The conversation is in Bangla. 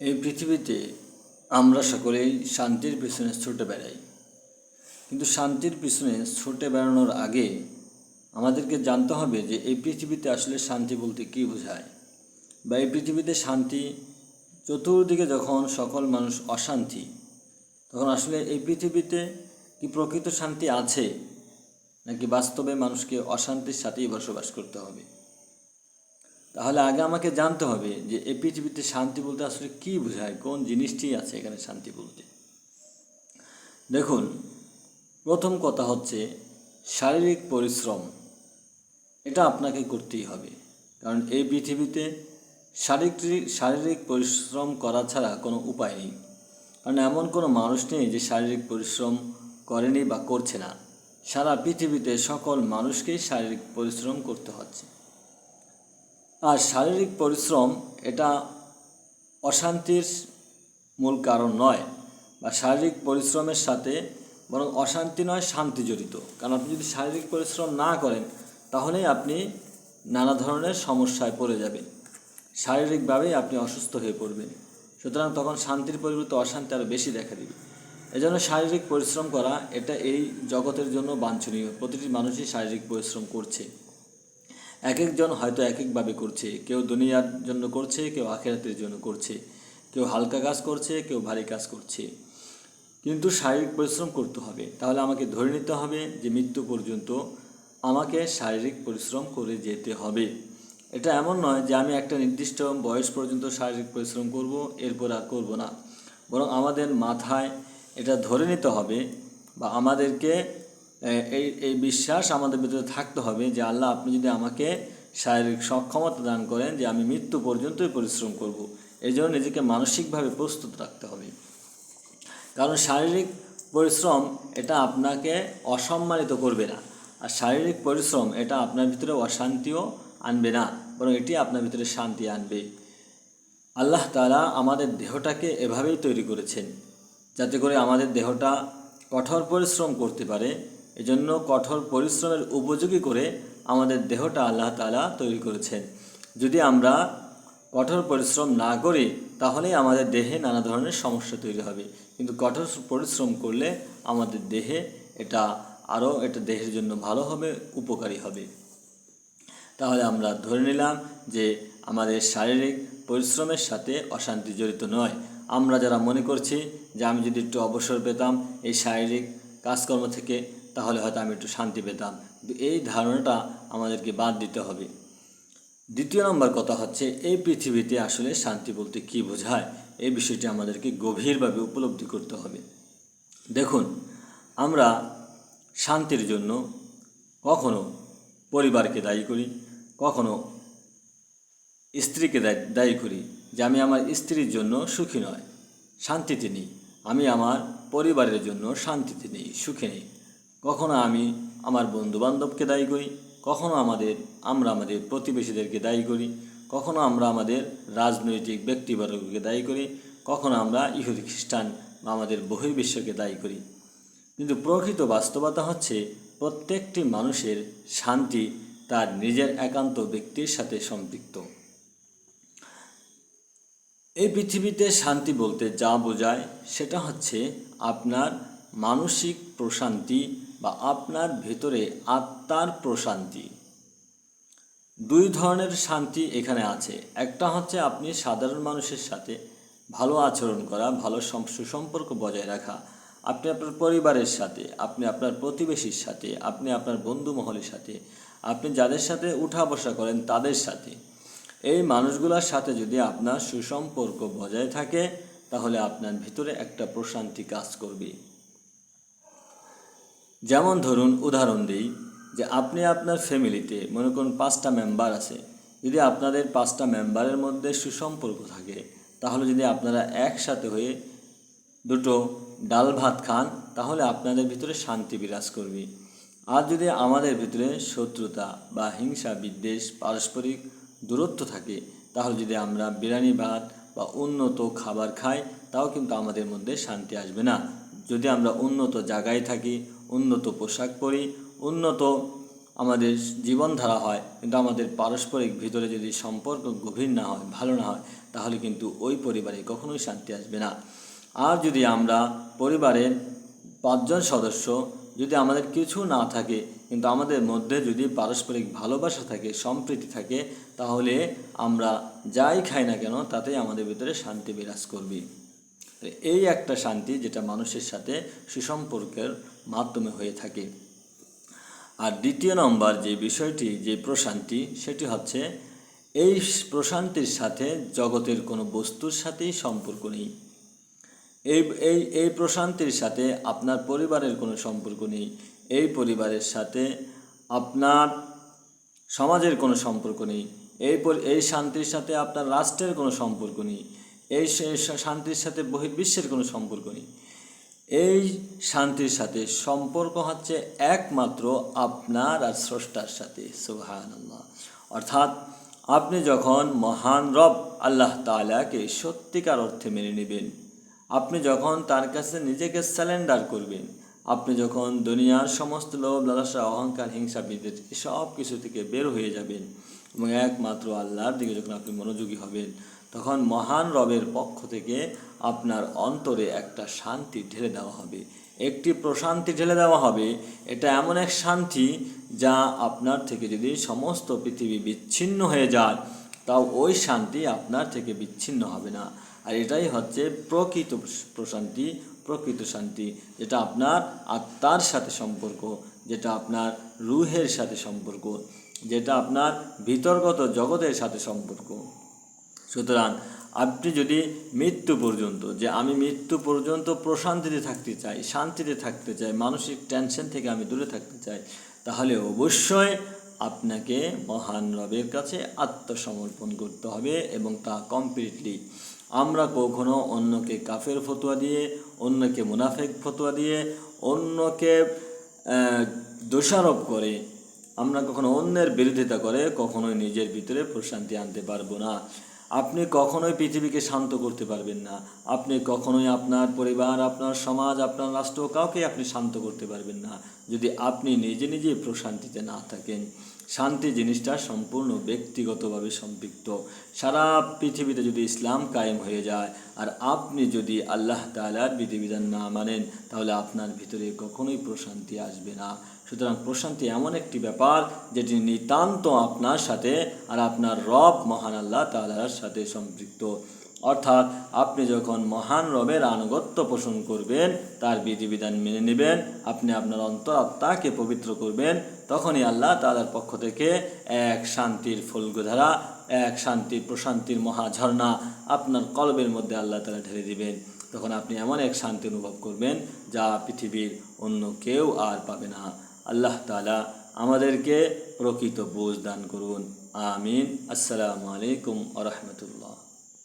এই পৃথিবীতে আমরা সকলেই শান্তির পিছনে ছুটে বেড়াই। কিন্তু শান্তির পিছনে ছুটে বেড়ানোর আগে আমাদেরকে জানতে হবে যে এই পৃথিবীতে আসলে শান্তি বলতে কী বোঝায় বা এই পৃথিবীতে শান্তি চতুর্দিকে যখন সকল মানুষ অশান্তি, তখন আসলে এই পৃথিবীতে কি প্রকৃত শান্তি আছে নাকি বাস্তবে মানুষকে অশান্তির সাথেই বসবাস করতে হবে? তাহলে আগে আমাকে জানতে হবে যে এই পৃথিবীতে শান্তি বলতে আসলে কী বোঝায়? কোন জিনিসটি আছে এখানে শান্তি বলতে? দেখুন, প্রথম কথা হচ্ছে শারীরিক পরিশ্রম। এটা আপনাকে করতেই হবে। কারণ এই পৃথিবীতে শারীরিক শারীরিক পরিশ্রম করা ছাড়া কোনো উপায় নেই। কারণ এমন কোনো মানুষ নেই যে শারীরিক পরিশ্রম করেনি বা করছে না। সারা পৃথিবীতে সকল মানুষকেই শারীরিক পরিশ্রম করতে হচ্ছে। আর শারীরিক পরিশ্রম এটা অশান্তির মূল কারণ নয় বা শারীরিক পরিশ্রমের সাথে বরং অশান্তি নয়, শান্তি জড়িত। কারণ আপনি যদি শারীরিক পরিশ্রম না করেন, তাহলেই আপনি নানা ধরনের সমস্যায় পড়ে যাবেন। শারীরিকভাবেই আপনি অসুস্থ হয়ে পড়বেন। সুতরাং তখন শান্তির পরিবর্তে অশান্তি আরও বেশি দেখা দিবে। এজন্য শারীরিক পরিশ্রম করা এটা এই জগতের জন্য বাঞ্ছনীয়। প্রতিটি মানুষই শারীরিক পরিশ্রম করছে। এক একজন হয়তো এক একভাবে করছে। কেউ দুনিয়ার জন্য করছে, কেউ আখেরাতের জন্য করছে। কেউ হালকা কাজ করছে, কেউ ভারী কাজ করছে। কিন্তু শারীরিক পরিশ্রম করতে হবে। তাহলে আমাকে ধরে নিতে হবে যে মৃত্যু পর্যন্ত আমাকে শারীরিক পরিশ্রম করে যেতে হবে। এটা এমন নয় যে আমি একটা নির্দিষ্ট বয়স পর্যন্ত শারীরিক পরিশ্রম করব, এরপর আর করব না। বরং আমাদের মাথায় এটা ধরে নিতে হবে বা আমাদেরকে এই এই বিশ্বাস আমাদের ভিতরে থাকতে হবে যে আল্লাহ আপনি যদি আমাকে শারীরিক সক্ষমতা দান করেন যে আমি মৃত্যু পর্যন্তই পরিশ্রম করব, এই জন্য নিজেকে মানসিকভাবে প্রস্তুত রাখতে হবে। কারণ শারীরিক পরিশ্রম এটা আপনাকে অসম্মানিত করবে না, আর শারীরিক পরিশ্রম এটা আপনার ভিতরে অশান্তিও আনবে না, বরং এটি আপনার ভিতরে শান্তি আনবে। আল্লাহ তালা আমাদের দেহটাকে এভাবেই তৈরি করেছেন, যাতে করে আমাদের দেহটা কঠোর পরিশ্রম করতে পারে এজন্য কঠোর পরিশ্রমের উপযোগী করে আমাদের দেহটা আল্লাহ তালা তৈরি করেছেন। যদি আমরা কঠোর পরিশ্রম না করি, তাহলেই আমাদের দেহে নানা ধরনের সমস্যা তৈরি হবে। কিন্তু কঠোর পরিশ্রম করলে আমাদের দেহে এটা আরও এটা দেহের জন্য ভালো হবে, উপকারী হবে। তাহলে আমরা ধরে নিলাম যে আমাদের শারীরিক পরিশ্রমের সাথে অশান্তি জড়িত নয়। আমরা যারা মনে করছি যে আমি যদি একটু অবসর পেতাম, এই শারীরিক কাজকর্ম থেকে তাহলে হয়তো আমি একটু শান্তি পেতাম। এই ধারণাটা আমাদেরকে বাদ দিতে হবে। দ্বিতীয় নম্বর কথা হচ্ছে, এই পৃথিবীতে আসলে শান্তি বলতে কী বোঝায়? এই বিষয়টি আমাদেরকে গভীরভাবে উপলব্ধি করতে হবে। দেখুন, আমরা শান্তির জন্য কখনো পরিবারকে দায়ী করি, কখনো স্ত্রীকে দায়ী করি যে আমি আমার স্ত্রীর জন্য সুখী নয়, শান্তিতে নেই। আমি আমার পরিবারের জন্য শান্তিতে নেই, সুখে নেই। কখনো আমি আমার বন্ধুবান্ধবকে দায়ী করি, কখনো আমাদের, আমরা আমাদের প্রতিবেশীদেরকে দায়ী করি, কখনো আমরা আমাদের রাজনৈতিক ব্যক্তিবর্গকে দায়ী করি, কখনো আমরা ইহুদি খ্রিস্টান বা আমাদের বহির্বিশ্বকে দায়ী করি। কিন্তু প্রকৃত বাস্তবতা হচ্ছে প্রত্যেকটি মানুষের শান্তি তার নিজের একান্ত ব্যক্তির সাথে সম্পৃক্ত। এই পৃথিবীতে শান্তি বলতে যা বোঝায় সেটা হচ্ছে আপনার মানসিক প্রশান্তি বা আপনার ভেতরে আত্মার প্রশান্তি। দুই ধরনের শান্তি এখানে আছে। একটা হচ্ছে আপনি সাধারণ মানুষের সাথে ভালো আচরণ করা, ভালো সুসম্পর্ক বজায় রাখা। আপনি আপনার পরিবারের সাথে, আপনি আপনার প্রতিবেশীর সাথে, আপনি আপনার বন্ধু মহলের সাথে, আপনি যাদের সাথে উঠা বসা করেন তাদের সাথে। এই মানুষগুলোর সাথে যদি আপনার সুসম্পর্ক বজায় থাকে, তাহলে আপনার ভিতরে একটা প্রশান্তি কাজ করবে। যেমন ধরুন, উদাহরণ দিই যে আপনি আপনার ফ্যামিলিতে মনে করুন পাঁচটা মেম্বার আছে। যদি আপনাদের পাঁচটা মেম্বারের মধ্যে সুসম্পর্ক থাকে, তাহলে যদি আপনারা একসাথে হয়ে দুটো ডাল ভাত খান, তাহলে আপনাদের ভিতরে শান্তি বিরাজ করবে। আর যদি আমাদের ভিতরে শত্রুতা বা হিংসা, বিদ্বেষ, পারস্পরিক দূরত্ব থাকে, তাহলে যদি আমরা বিরিয়ানি ভাত বা উন্নত খাবার খাই, তাও কিন্তু আমাদের মধ্যে শান্তি আসবে না। যদি আমরা উন্নত জায়গায় থাকি উন্নত পোশাক পরি, উন্নত আমাদের জীবনধারা হয়, কিন্তু আমাদের পারস্পরিক ভিতরে যদি সম্পর্ক গভীর না হয়, ভালো না হয়, তাহলে কিন্তু ওই পরিবারে কখনোই শান্তি আসবে না। আর যদি আমরা পরিবারের পাঁচজন সদস্য, যদি আমাদের কিছু না থাকে, কিন্তু আমাদের মধ্যে যদি পারস্পরিক ভালোবাসা থাকে, সম্প্রীতি থাকে, তাহলে আমরা যাই খাই না কেন, তাতেই আমাদের ভিতরে শান্তি বিরাজ করবে। এই একটা শান্তি যেটা মানুষের সাথে সুসম্পর্কের মাধ্যমে হয়ে থাকে। আর দ্বিতীয় নম্বর যে বিষয়টি, যে প্রশান্তি, সেটি হচ্ছে এই প্রশান্তির সাথে জগতের কোনো বস্তুর সাথেই সম্পর্ক নেই। এই এই এই প্রশান্তির সাথে আপনার পরিবারের কোনো সম্পর্ক নেই। এই পরিবারের সাথে আপনার সমাজের কোনো সম্পর্ক নেই। এই এই শান্তির সাথে আপনার রাষ্ট্রের কোনো সম্পর্ক নেই। এই শান্তির সাথে বহির্বিশ্বের কোনো সম্পর্ক নেই। এই শান্তির সাথে সম্পর্ক হচ্ছে একমাত্র আপনার আর স্রষ্টার সাথে সুহান অর্থাৎ আপনি যখন মহান রব আল্লাহ তালাকে সত্যিকার অর্থে মেনে নেবেন, আপনি যখন তার কাছে নিজেকে স্যালেন্ডার করবেন, আপনি যখন দুনিয়ার সমস্ত লোভ, লালসা, অহংকার, হিংসা, বিদ্বেষ সব কিছু থেকে বের হয়ে যাবেন এবং একমাত্র আল্লাহর দিকে যখন আপনি মনোযোগী হবেন তখন মহান রবের পক্ষ থেকে আপনার অন্তরে একটা শান্তি ঢেলে দেওয়া হবে। একটি প্রশান্তি ঢেলে দেওয়া হবে। এটা এমন এক শান্তি যা আপনার থেকে যদি সমস্ত পৃথিবী বিচ্ছিন্ন হয়ে যায়, তাও ওই শান্তি আপনার থেকে বিচ্ছিন্ন হবে না। আর এটাই হচ্ছে প্রকৃত প্রশান্তি, প্রকৃত শান্তি, যেটা আপনার আত্মার সাথে সম্পর্ক, যেটা আপনার রুহের সাথে সম্পর্ক, যেটা আপনার ভিতরগত জগতের সাথে সম্পর্ক। সুতরাং আপনি যদি মৃত্যু পর্যন্ত, যে আমি মৃত্যু পর্যন্ত প্রশান্তিতে থাকতে চাই, শান্তিতে থাকতে চাই, মানসিক টেনশন থেকে আমি দূরে থাকতে চাই, তাহলে অবশ্যই আপনাকে মহান রবের কাছে আত্মসমর্পণ করতে হবে এবং তা কমপ্লিটলি আমরা কখনো অন্যকে কাফের ফতোয়া দিয়ে, অন্যকে মুনাফেক ফতোয়া দিয়ে, অন্যকে দোষারোপ করে, আমরা কখনো অন্যের বিরোধিতা করে কখনোই নিজের ভিতরে প্রশান্তি আনতে পারব না। আপনি কখনোই পৃথিবীকে শান্ত করতে পারবেন না। আপনি কখনোই আপনার পরিবার, আপনার সমাজ, আপনার রাষ্ট্র কাউকে আপনি শান্ত করতে পারবেন না। যদি আপনি নিজে নিজে প্রশান্তিতে না থাকেন, শান্তি জিনিসটা সম্পূর্ণ ব্যক্তিগতভাবে সম্পৃক্ত। সারা পৃথিবীতে যদি ইসলাম কায়েম হয়ে যায়, আর আপনি যদি আল্লাহ তালার বিধিবিধান না মানেন, তাহলে আপনার ভিতরে কখনোই প্রশান্তি আসবে না। সুতরাং প্রশান্তি এমন একটি ব্যাপার যেটি নিতান্ত আপনার সাথে আর আপনার রব মহান আল্লাহ তালার সাথে সম্পৃক্ত। অর্থাৎ আপনি যখন মহান রবের আনুগত্য পোষণ করবেন, তার বিধিবিধান মেনে নেবেন, আপনি আপনার অন্তরাত্মাকে পবিত্র করবেন, তখনই আল্লাহ তালার পক্ষ থেকে এক শান্তির ফুলগোধারা, এক শান্তির প্রশান্তির মহাঝর্ণা আপনার কলবের মধ্যে আল্লাহ তালা ঢেলে দিবেন। তখন আপনি এমন এক শান্তি অনুভব করবেন যা পৃথিবীর অন্য কেউ আর পাবে না। আল্লাহ তালা আমাদেরকে প্রকৃত বোঝ দান করুন। আমিন। আসসালামু আলাইকুম আ রহমতুল্লাহ।